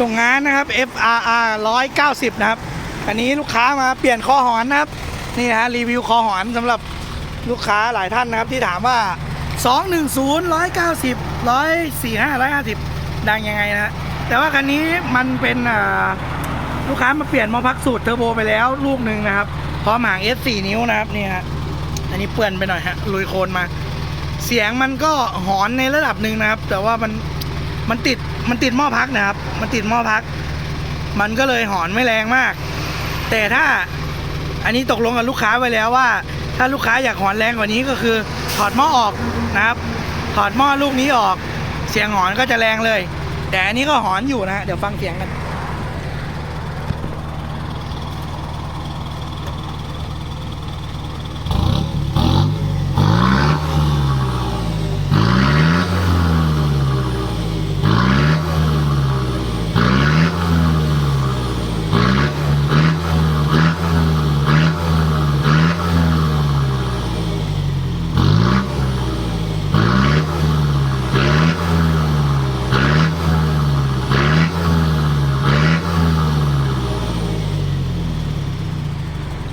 ส่งงานนะครับ FRR 190 นะครับ อันนี้ลูกค้ามาเปลี่ยนคอหอนนะครับ นี่นะฮะรีวิวคอหอนสำหรับลูกค้าหลายท่านนะครับที่ถามว่า 210 190 145 150 ดังยังไงนะแต่ว่าคันนี้มันเป็นลูกค้ามาเปลี่ยนมาพักสูตรเทอร์โบไปแล้วลูกหนึ่งนะครับ พร้อมหาง S4 นิ้วนะครับนี่ฮะอันนี้เปื่อนไปหน่อยฮะลุยโคลนมา เสียงมันก็หอนในระดับหนึ่งนะครับ แต่ว่ามัน มันติดมันติดหม้อพักนะครับ มันติดหม้อพัก มันก็เลยหอนไม่แรงมาก แต่ถ้าอันนี้ตกลงกับลูกค้าไว้แล้วว่า ถ้าลูกค้าอยากหอนแรงกว่านี้ก็คือ ถอดหม้อออกนะครับ ถอดหม้อลูกนี้ออก เสียงหอนก็จะแรงเลย แต่อันนี้ก็หอนอยู่นะเดี๋ยวฟังเสียงกัน